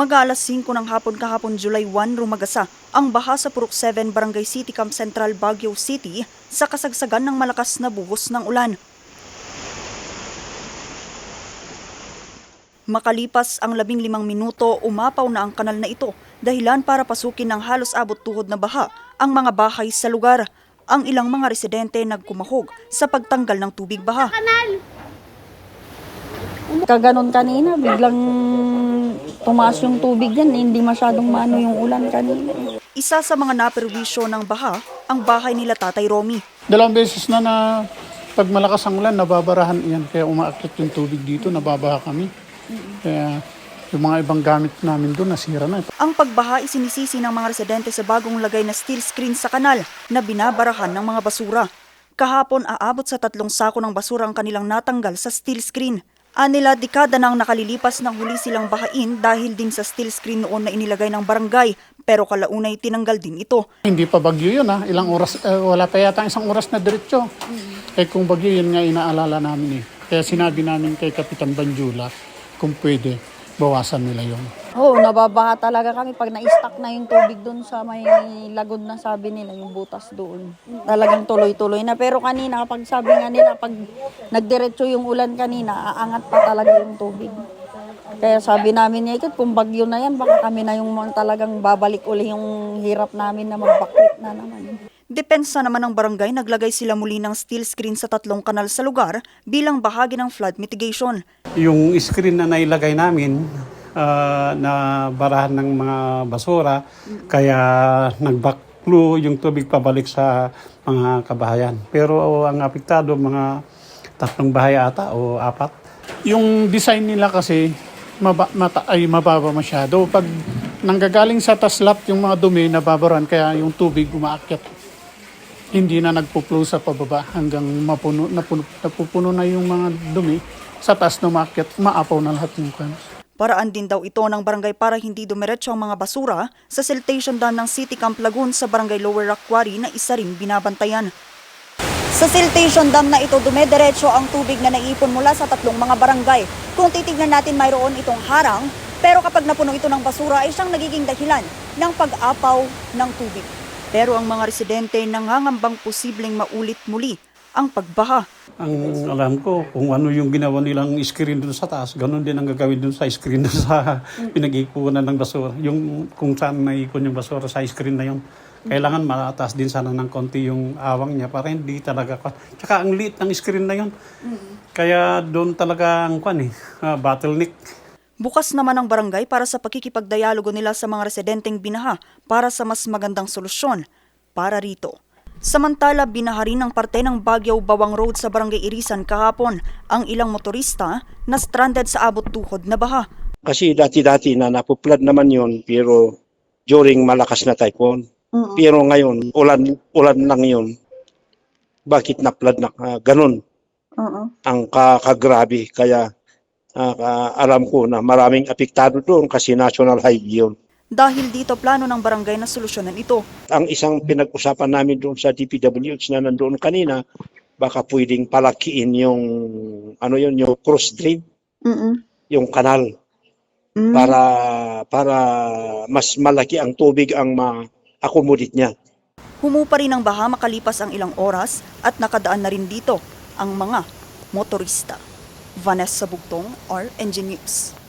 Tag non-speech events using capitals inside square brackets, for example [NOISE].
Mag-aalas 5 ng hapon kahapon July 1 rumagasa ang baha sa Purok 7 Barangay City Camp Central Baguio City sa kasagsagan ng malakas na buhos ng ulan. Makalipas ang labing limang minuto, umapaw na ang kanal na ito dahilan para pasukin ng halos abot tuhod na baha ang mga bahay sa lugar. Ang ilang mga residente nagkumahog sa pagtanggal ng tubig baha. Kaganon kanina, biglang tumaas yung tubig yan. Hindi masyadong mano yung ulan kanina. Isa sa mga naperwisyo ng baha ang bahay nila Tatay Romy. Dalawang beses na na pag malakas ang ulan, nababarahan yan. Kaya umaakit yung tubig dito, nababaha kami. Kaya yung mga ibang gamit namin doon, nasira na. Ang pagbaha isinisisi ng mga residente sa bagong lagay na steel screen sa kanal na binabarahan ng mga basura. Kahapon aabot sa tatlong sako ng basura ang kanilang natanggal sa steel screen. Anila dekada nang nakalilipas ng huli silang bahain dahil din sa steel screen noon na inilagay ng barangay pero kalaunay tinanggal din ito. Hindi pa bagyo yun ha. Ilang oras, eh, wala pa yata isang oras na diretso. Eh kung bagyo yun nga inaalala namin eh. Kaya sinabi namin kay Kapitan Banjula kung pwede, bawasan nila yun. Oo, nababaha talaga kami pag na-stuck na yung tubig doon sa may lagod na sabi nila, yung butas doon. Talagang tuloy-tuloy na. Pero kanina, kapag sabi nga nila, pag nagdiretso yung ulan kanina, aangat pa talaga yung tubig. Kaya sabi namin niya, "Ikot, kung bagyo na yan, baka kami na yung talagang babalik uli yung hirap namin na magbakit na naman. Depensa naman ng barangay, naglagay sila muli ng steel screen sa tatlong kanal sa lugar bilang bahagi ng flood mitigation. Yung screen na nailagay namin ah, na barahan ng mga basura, kaya nagbaklo yung tubig pabalik sa mga kabahayan. Pero ang apektado, mga tatlong bahay ata o apat. Yung design nila kasi maba, mata, ay mababa masyado. Pag nanggagaling sa taslap yung mga dumi, nababaran kaya yung tubig umaakyat. Hindi na nagpo-flow sa pababa hanggang mapuno, napuno, napupuno na yung mga dumi. Sa taas na umaakyat, maapaw na lahat yung kan. Paraan din daw ito ng barangay para hindi dumiretso ang mga basura sa siltation dam ng City Camp Lagoon sa barangay Lower Rock na isa rin binabantayan. Sa siltation dam na ito, dumediretso ang tubig na naipon mula sa tatlong mga barangay. Kung titignan natin mayroon itong harang, pero kapag napuno ito ng basura ay siyang nagiging dahilan ng pag-apaw ng tubig. Pero ang mga residente nangangambang posibleng maulit muli ang pagbaha. Ang alam ko, kung ano yung ginawa nilang screen doon sa taas, ganun din ang gagawin doon sa screen [LAUGHS] doon sa pinag-ipunan ng basura. Yung kung saan naipon yung basura sa screen na yun. Kailangan mataas din sana ng konti yung awang niya para hindi talaga. Tsaka ang liit ng screen na yun. Kaya doon talaga ang kwan eh, ah, bottleneck. Bukas naman ang barangay para sa pakikipagdialogo nila sa mga residenteng binaha para sa mas magandang solusyon para rito. Samantala, binaha rin ang parte ng Baguio Bawang Road sa Barangay Irisan kahapon ang ilang motorista na stranded sa abot tuhod na baha. Kasi dati-dati na napuplad naman yon pero during malakas na typhoon. Pero ngayon, ulan, ulan lang yun. Bakit na-flood na ah, ganun ang ka- kagrabe. Kaya ah, alam ko na maraming apektado doon kasi national highway yun. Dahil dito plano ng barangay na solusyonan ito. Ang isang pinag-usapan namin doon sa DPWH na nandoon kanina, baka pwedeng palakiin yung ano yun, yung cross drain, yung kanal para para mas malaki ang tubig ang ma-accommodate niya. Humupa rin ang baha makalipas ang ilang oras at nakadaan na rin dito ang mga motorista. Vanessa Bugtong, RNG News.